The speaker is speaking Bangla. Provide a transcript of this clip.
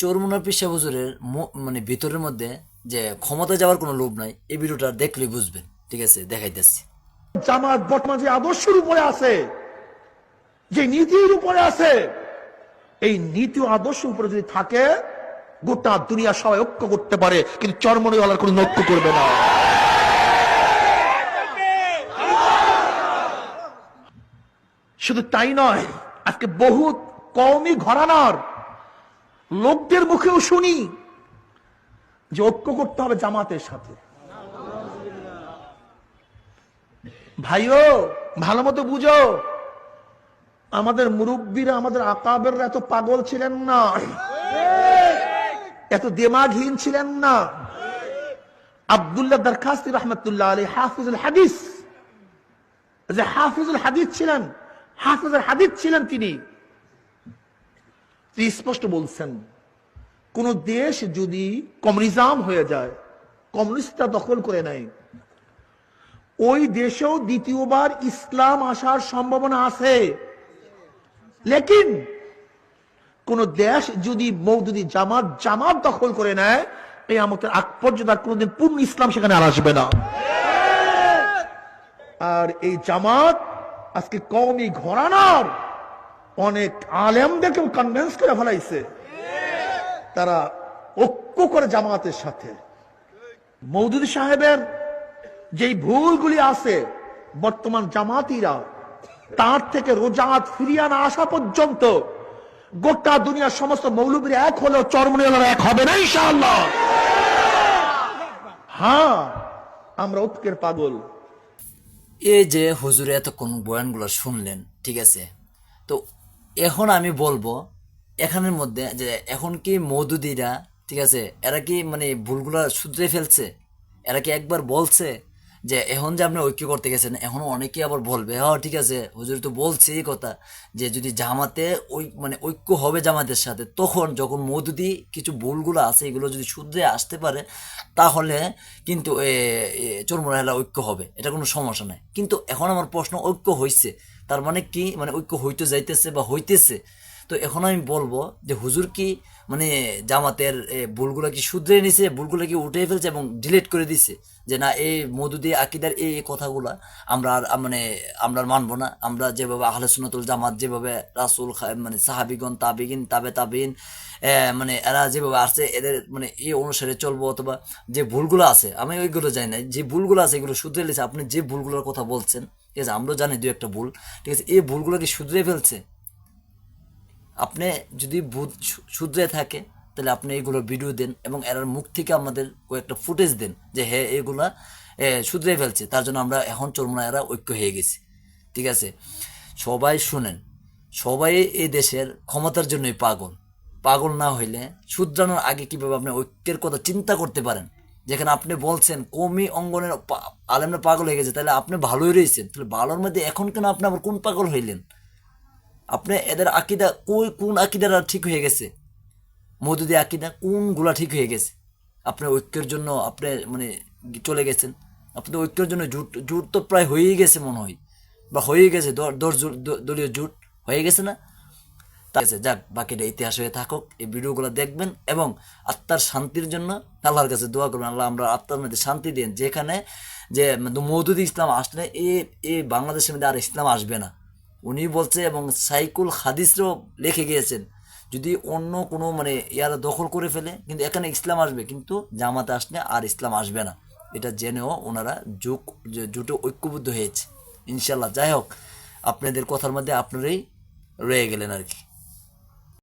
চরমুনা পিসা হুজুরের মানে ভিতরের মধ্যে যে ক্ষমতা যাওয়ার কোনো লোভ নাই, এই ভিডিওটা দেখলেই বুঝবেন। ঠিক আছে? দেখাইতেছি। জামাত বর্তমান যে আদর্শের উপরে আছে, যে নীতির উপরে আছে, এই নীতি আদর্শ উপরে যদি থাকে, গোটা দুনিয়া সবাই ঐক্য করতে পারে, কিন্তু চরমনিওয়ালার কোনো ঐক্য করবে না। শুধু তাই নয়, আজকে বহুত কওমি ঘরানার লোকদের মুখেও শুনি যে ঐক্য করতে হবে জামাতের সাথে। ভাইও, ভালো মতো বুঝো, আমাদের মুরব্বীরা, আমাদের আকাবের এত পাগল ছিলেন না। এত দেমাগহীন ছিলেন না। আব্দুল্লাহ দরখাস্তি রহমতুল্লাহ আলী হাফিজুল হাদিস। যে হাফিজুল হাদিস ছিলেন, হাফিজুল হাদিস ছিলেন তিনি। তিনি স্পষ্ট বলছেন, কোন দেশ যদি কমিউনিজম হয়ে যায়, কমিউনিস্টরা দখল করে নেয়। ওই দেশেও দ্বিতীয়বার ইসলাম আসার সম্ভাবনা আছে। লেকিন কোন দেশ যদি মৌদুদি জামাত জামাত দখল করে নেয় এই আমাদের আগ পর্যন্ত আর কোনোদিন পূর্ণ ইসলাম সেখানে আর আসবে না। আর এই জামাত আজকে কওমি ঘরানার অনেক আলেমদেরকেও কনভিন্স করে ফেলাইছে। তারা ঐক্য করে জামাতের সাথে। মৌদুদি সাহেবের যেই ভুলগুলি আছে, বর্তমান জামাতিরা, তার থেকে রোজাত ফিরিয়ে না আসা পর্যন্ত গোটা দুনিয়ার সমস্ত মৌলবীর এক হলেও চরমনিয়ালারা এক হবে না, ইনশাআল্লাহ। হ্যাঁ আমরা ঐক্যের পাগল। এই যে হুজুরে এতক্ষণ বয়ানগুলো শুনলেন, ঠিক আছে? তো এখন আমি বলব, এখানের মধ্যে যে এখন কি মধুদিরা ঠিক আছে, এরা কি মানে ভুলগুলো শুধরে ফেলছে? এরা কি একবার বলছে? যে এখন যে আপনি ঐক্য করতে গেছেন, এখন অনেকে আবার বলবে হ্যাঁ ঠিক আছে, হুজুর তো বলছে এই কথা যে যদি জামাতে ওই মানে ঐক্য হবে জামাতের সাথে, তখন যখন মধুদি কিছু ভুলগুলো আছে, এগুলো যদি শুধরে আসতে পারে, তাহলে কিন্তু চরমোরাহেলা ঐক্য হবে। এটা কোনো সমস্যা নাই। কিন্তু এখন আমার প্রশ্ন ঐক্য হয়েছে তার মানে কি? মানে ঐক্য হইতে যাইতেছে বা হইতেছে তো এখন আমি বলব যে হুজুর কি মানে জামাতের ভুলগুলো কি শুধরে নিছে, ভুলগুলো কি উঠে ফেলছে এবং ডিলিট করে দিছে? যে না, এই মধুদি আকিদার এই কথাগুলা আমরা আর মানে আমরা মানবো না। আমরা যেভাবে আহলে সুন্নাতুল জামাত, যেভাবে রাসুল মানে সাহাবিগণ, তাবিগিন, তাবে তাবিন মানে এরা যেভাবে আসছে, এদের মানে এই অনুসারে চলবো অথবা যে ভুলগুলো আছে, আমি ওইগুলো জানি না। যে ভুলগুলো আছে এগুলো শুধরে নিছে, আপনি যে ভুলগুলোর কথা বলছেন, ঠিক আছে, আমরাও জানি দু একটা ভুল, ঠিক আছে, এই ভুলগুলো কি শুধরে ফেলছে? আপনি যদি বুধ শুধরে থাকে, তাহলে আপনি এগুলো ভিডিও দেন এবং এর মুখ থেকে আমাদের কয়েকটা ফুটেজ দেন যে হ্যাঁ এগুলা শুধরে ফেলছে। তার জন্য আমরা এখন চরমনা এরা ঐক্য হয়ে গেছি। ঠিক আছে? সবাই শুনেন, সবাই এই দেশের ক্ষমতার জন্যই পাগল। পাগল না হইলে শুধরানোর আগে কীভাবে আপনি ঐক্যের কথা চিন্তা করতে পারেন? যেখানে আপনি বলছেন কমি অঙ্গনের আলেমরা পাগল হয়ে গেছে, তাহলে আপনি ভালোই রয়েছেন। তাহলে ভালোর মধ্যে এখন কেন আপনি আবার কোন পাগল হইলেন? আপনি এদের আকিদা কই, কোন আকিদারা ঠিক হয়ে গেছে? মধুদি আকিদা কোনগুলা ঠিক হয়ে গেছে? আপনার ঐক্যের জন্য আপনি মানে চলে গেছেন। আপনি ঐক্যের জন্য জুট জুট তো প্রায় হয়েই গেছে মনে হয়। বা হয়েই গেছে দশ দলীয় জুট হয়ে গেছে না? তা যাক, বাকিটা ইতিহাস হয়ে থাকুক, এই ভিডিওগুলো দেখবেন এবং আত্মার শান্তির জন্য আল্লাহর কাছে দোয়া করবেন। আল্লাহ আমরা আত্মার মধ্যে শান্তি দেন। যেখানে যে মৌদুদি ইসলাম আসলে এ এ বাংলাদেশের মধ্যে আর ইসলাম আসবে না। উনি বলছে এবং সাইকুল হাদিসরাও লিখে গিয়েছেন, যদি অন্য কোনো মানে ইয়ারা দখল করে ফেলে, কিন্তু এখানে ইসলাম আসবে, কিন্তু জামাতে আসলে আর ইসলাম আসবে না। এটা জেনেও ওনারা যুগ জুটে ঐক্যবদ্ধ হয়েছে। ইনশাল্লাহ যাই হোক, আপনাদের কথার মধ্যে আপনারাই রয়ে গেলেন আর কি।